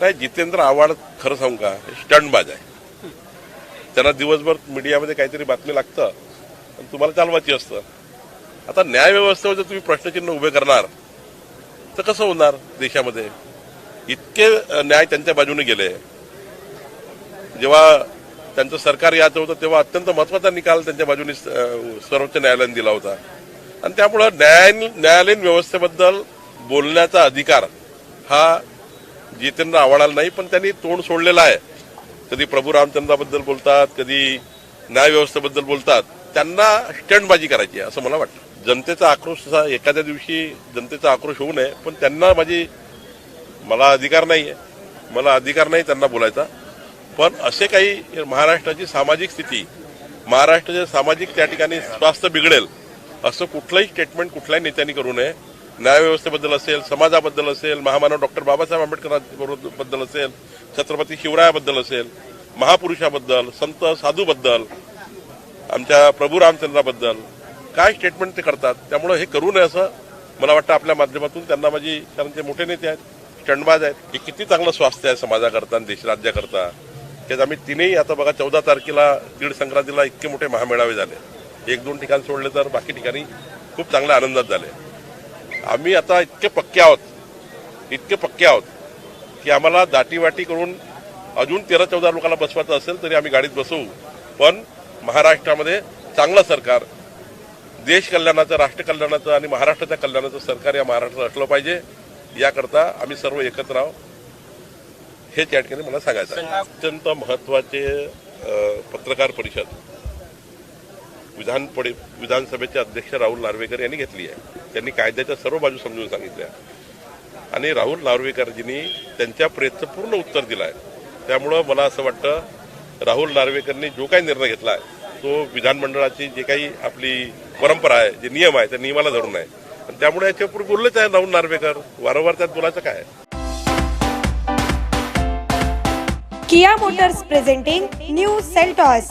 नाही जितेंद्र आव्हाड खरं सांगू का? स्टंटबाज आहे. त्यांना दिवसभर मीडियामध्ये काहीतरी बातमी लागतं. आणि तुम्हाला चालवायची असतं. आता न्यायव्यवस्थेवर जर तुम्ही प्रश्नचिन्ह उभे करणार तर कसं होणार देशामध्ये? इतके न्याय त्यांच्या बाजूने गेले. जेव्हा त्यांचं सरकार याचं होतं तेव्हा अत्यंत महत्त्वाचा निकाल त्यांच्या बाजूने सर्वोच्च न्यायालयाने दिला होता. आणि त्यामुळं न्याय न्यायालयीन व्यवस्थेबद्दल बोलण्याचा अधिकार हा जितेंद्र आव्हाडाला नाही पण त्यांनी तोंड सोडलेलं आहे. कधी प्रभू रामचंद्राबद्दल बोलतात कधी न्यायव्यवस्थेबद्दल बोलतात. त्यांना स्टंटबाजी करायची आहे असं मला वाटतं. जनतेचा आक्रोश असा एखाद्या दिवशी जनतेचा आक्रोश होऊ नये पण त्यांना माझी मला अधिकार नाही आहे. मला अधिकार नाही त्यांना बोलायचा. पण असे काही महाराष्ट्राची सामाजिक स्थिती महाराष्ट्राचे सामाजिक त्या ठिकाणी स्वास्थ्य बिघडेल असं कुठलंही स्टेटमेंट कुठल्याही नेत्यांनी करू नये. न्यायव्यवस्थेबद्दल असेल समाजाबद्दल असेल महामानव डॉक्टर बाबासाहेब आंबेडकरांबद्दल असेल छत्रपती शिवरायाबद्दल असेल महापुरुषाबद्दल संत साधूबद्दल आमच्या प्रभू रामचंद्राबद्दल काय स्टेटमेंट ते करतात त्यामुळं हे करू नये असं मला वाटतं आपल्या माध्यमातून. त्यांना माझी कारण ते मोठे नेते आहेत स्टंडबाज आहेत. हे किती चांगलं स्वास्थ्य आहे समाजाकरता आणि देश राज्याकरता त्यात आम्ही तिन्ही आता बघा चौदा तारखेला दीड संक्रांतीला इतके मोठे महामेळावे झाले. एक दोन ठिकाण सोडले तर बाकी ठिकाणी खूप चांगल्या आनंदात झाले. आम्ही आता इतके पक्के आहोत. इतके पक्के आहोत की आम्हाला दाटीवाटी करून अजून तेरा चौदा लोकांना बसवायचं असेल तरी आम्ही गाडीत बसवू पण महाराष्ट्रामध्ये चांगलं सरकार देश कल्याणाचं राष्ट्र कल्याणाचं आणि महाराष्ट्राच्या कल्याणाचं सरकार या महाराष्ट्रात असलं पाहिजे. याकरता आम्ही सर्व एकत्र आहोत. हेच या ठिकाणी मला सांगायचं अत्यंत महत्त्वाचे पत्रकार परिषद. विधान पडे विधानसभेचे अध्यक्ष राहुल नार्वेकर यांनी घेतली आहे. त्यांनी कायद्याच्या सर्व बाजू समजून सांगितल्या. आणि राहुल नार्वेकरजींनी त्यांच्या प्रेतचं पूर्ण उत्तर दिलं आहे त्यामुळं मला असं वाटतं राहुल नार्वेकरनी जो काही निर्णय घेतला आहे तो विधानमंडळाची जे काही आपली परंपरा आहे जे नियम आहे त्या नियमाला धरून आहे. आणि त्यामुळे याच्यापूर्वी बोललेच आहे राहुल नार्वेकर वारंवार त्यात बोलायचं काय Kia motors presenting new Seltos.